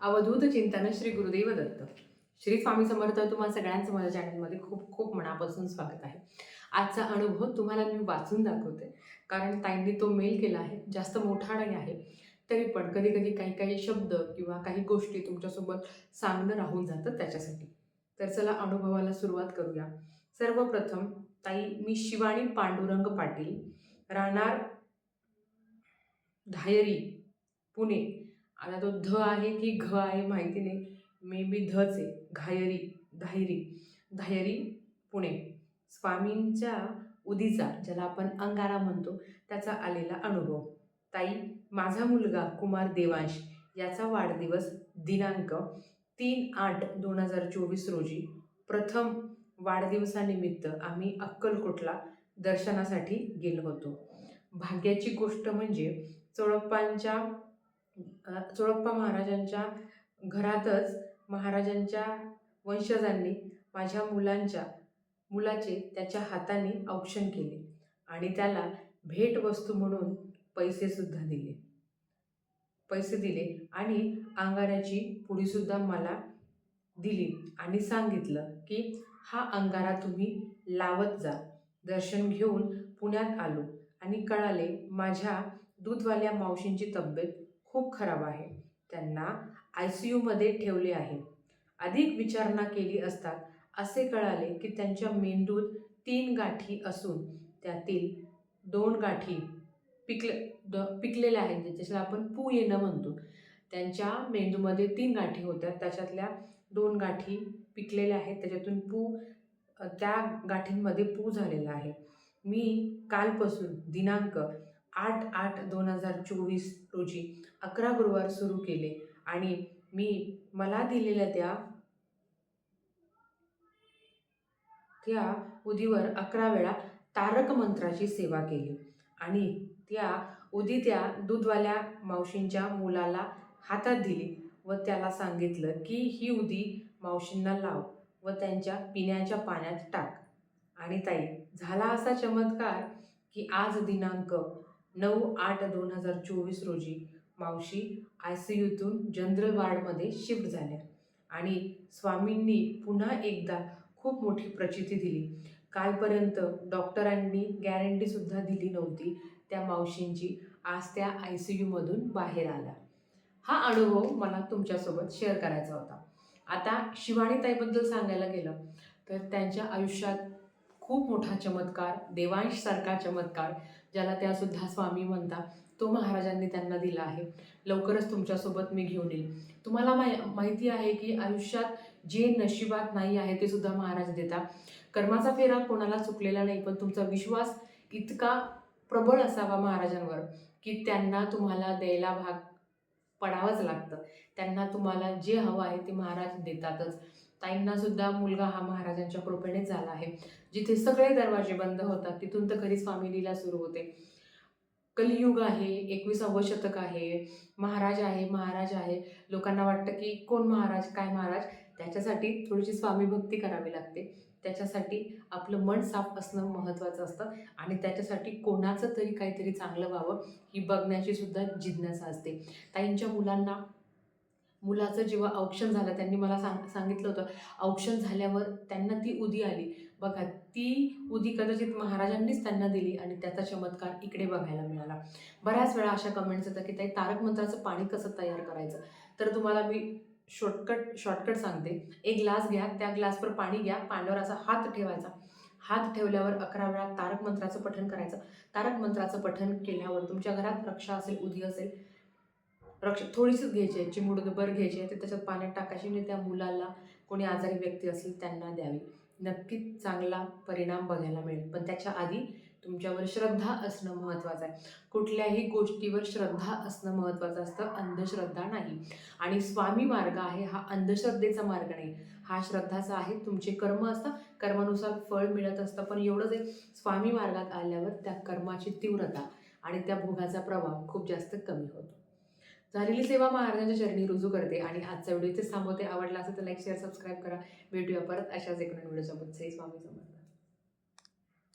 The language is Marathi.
अवधूत चिंतन श्री गुरुदेव दत्त. श्री स्वामी समर्थ तुम्हाला सगळ्यांचं माझ्या चॅनलमध्ये खूप खूप मनापासून स्वागत आहे. आजचा अनुभव तुम्हाला मी वाचून दाखवते. कारण ताईंनी तो मेल केला आहे. जास्त मोठा नाही आहे. तरी पण कधी कधी काही काही शब्द किंवा काही गोष्टी तुमच्यासोबत सांगणं राहून जातं त्याच्यासाठी. तर चला अनुभवाला सुरुवात करूया. सर्वप्रथम ताई मी शिवानी पांडुरंग पाटील राहणार धायरी पुणे. आता तो ध आहे की घ आहे माहिती नाही. मे बी धच आहे घायरी धायरी. धायरी पुणे. स्वामींच्या उदीचा ज्याला आपण अंगारा म्हणतो त्याचा आलेला अनुभव. ताई माझा मुलगा कुमार देवांश याचा वाढदिवस दिनांक तीन आठ दोन हजार चोवीस रोजी. प्रथम वाढदिवसानिमित्त आम्ही अक्कलकोटला दर्शनासाठी गेलो होतो. भाग्याची गोष्ट म्हणजे चोळप्पांच्या चोळप्पा महाराजांच्या घरातच महाराजांच्या वंशजांनी माझ्या मुलांच्या मुलाचे त्याच्या हाताने औक्षण केले आणि त्याला भेटवस्तू म्हणून पैसेसुद्धा दिले. पैसे दिले आणि अंगाऱ्याची पुडीसुद्धा मला दिली आणि सांगितलं की हा अंगारा तुम्ही लावत जा. दर्शन घेऊन पुण्यात आलो आणि कळाले माझ्या दूधवाल्या मावशींची तब्येत खूप खराब आहे. त्यांना आय सी यूमध्ये ठेवले आहे. अधिक विचारणा केली असता असे कळाले की त्यांच्या मेंदूत तीन गाठी असून त्यातील दोन गाठी पिकले द पिकलेल्या आहेत ज्याच्याला आपण पू येणं म्हणतो. त्यांच्या मेंदूमध्ये तीन गाठी होत्या. त्याच्यातल्या दोन गाठी पिकलेल्या आहेत. त्याच्यातून पू त्या गाठींमध्ये पू झालेला आहे. मी कालपासून दिनांक आठ आठ दोन हजार चोवीस रोजी अकरा गुरुवार सुरू केले. आणि मी मला दिलेल्या त्या त्या उदीवर अकरा वेळा तारक मंत्राची सेवा केली. आणि त्या उदी त्या दूधवाल्या मावशींच्या मुलाला हातात दिली व त्याला सांगितलं की ही उदी मावशींना लाव व त्यांच्या पिण्याच्या पाण्यात टाक. आणि ताई झाला असा चमत्कार की आज दिनांक नऊ आठ दोन हजार चोवीस रोजी मावशी आय सी यूतून जनरल वार्डमध्ये शिफ्ट झाल्या आणि स्वामींनी पुन्हा एकदा खूप मोठी प्रचिती दिली. कालपर्यंत डॉक्टरांनी गॅरंटीसुद्धा दिली नव्हती. त्या मावशींची आज त्या आय सी यूमधून बाहेर आला हा अनुभव मला तुमच्यासोबत शेअर करायचा होता. आता शिवानीताईबद्दल सांगायला गेलं तर त्यांच्या आयुष्यात खूप मोठा चमत्कार देवांशसारखा चमत्कार ज्याला त्यासुद्धा स्वामी म्हणतात. तो महाराजांनी त्यांना दिला आहे. लवकरच तुमच्यासोबत मी घेऊन येईल. तुम्हाला माहि माहिती आहे की आयुष्यात जे नशिबात नाही आहे ते सुद्धा महाराज देतात. कर्माचा फेरा कोणाला चुकलेला नाही पण तुमचा विश्वास इतका प्रबळ असावा महाराजांवर की त्यांना तुम्हाला द्यायला भाग पडावंच लागतं. त्यांना तुम्हाला जे हवं आहे ते महाराज देतातच. ताईंना सुद्धा मुलगा हा महाराजांच्या कृपेनेच झाला आहे. जिथे सगळे दरवाजे बंद होतात तिथून तर खरी स्वामिनीला सुरू होते. कलियुग आहे एकविसावं शतक आहे महाराज आहे महाराज आहे. लोकांना वाटतं की कोण महाराज काय महाराज? त्याच्यासाठी थोडीशी स्वामी भक्ती करावी लागते. त्याच्यासाठी आपलं मन साफ असणं महत्त्वाचं असतं आणि त्याच्यासाठी कोणाचं तरी काहीतरी चांगलं व्हावं ही बघण्याची सुद्धा जिज्ञासा असते. ताईंच्या मुलांना मुलाचं जेव्हा औक्षण झालं त्यांनी मला सांग सांगितलं होतं औक्षण झाल्यावर त्यांना ती उदी आली. बघा ती उदी कदाचित महाराजांनीच त्यांना दिली आणि त्याचा चमत्कार इकडे बघायला मिळाला. बऱ्याच वेळा अशा कमेंट्स येतात की ताई तारक मंत्राचं पाणी कसं तयार करायचं? तर तुम्हाला मी शॉर्टकट शॉर्टकट सांगते. एक ग्लास घ्या त्या ग्लासवर पाणी घ्या पाण्यावर असा हात ठेवायचा. हात ठेवल्यावर अकरा वेळा तारक मंत्राचं पठण करायचं. तारक मंत्राचं पठण केल्यावर तुमच्या घरात रक्षा असेल उदी असेल रक्ष थोडीशीच घ्यायची आहे. चिमुडभर घ्यायची आहे. ते त्याच्यात पाण्यात टाकायची आणि त्या मुलाला कोणी आजारी व्यक्ती असेल त्यांना द्यावी. नक्कीच चांगला परिणाम बघायला मिळेल. पण त्याच्या आधी तुमच्यावर श्रद्धा असणं महत्त्वाचं आहे. कुठल्याही गोष्टीवर श्रद्धा असणं महत्त्वाचं असतं. अंधश्रद्धा नाही. आणि स्वामी मार्ग आहे हा अंधश्रद्धेचा मार्ग नाही. हा श्रद्धाचा आहे. तुमचे कर्म असतात. कर्मानुसार फळ मिळत असतं. पण एवढंच आहे. स्वामी मार्गात आल्यावर त्या कर्माची तीव्रता आणि त्या भोगाचा प्रभाव खूप जास्त कमी होतो. झालेली सेवा महाराजांच्या चरणी रुजू करते आणि आजचा व्हिडिओ इथेच थांबवते. आवडला असेल तर लाईक शेअर सबस्क्राईब करा. भेटूया परत अशाच एक नवीन व्हिडिओसोबत. श्री स्वामी समर्थ.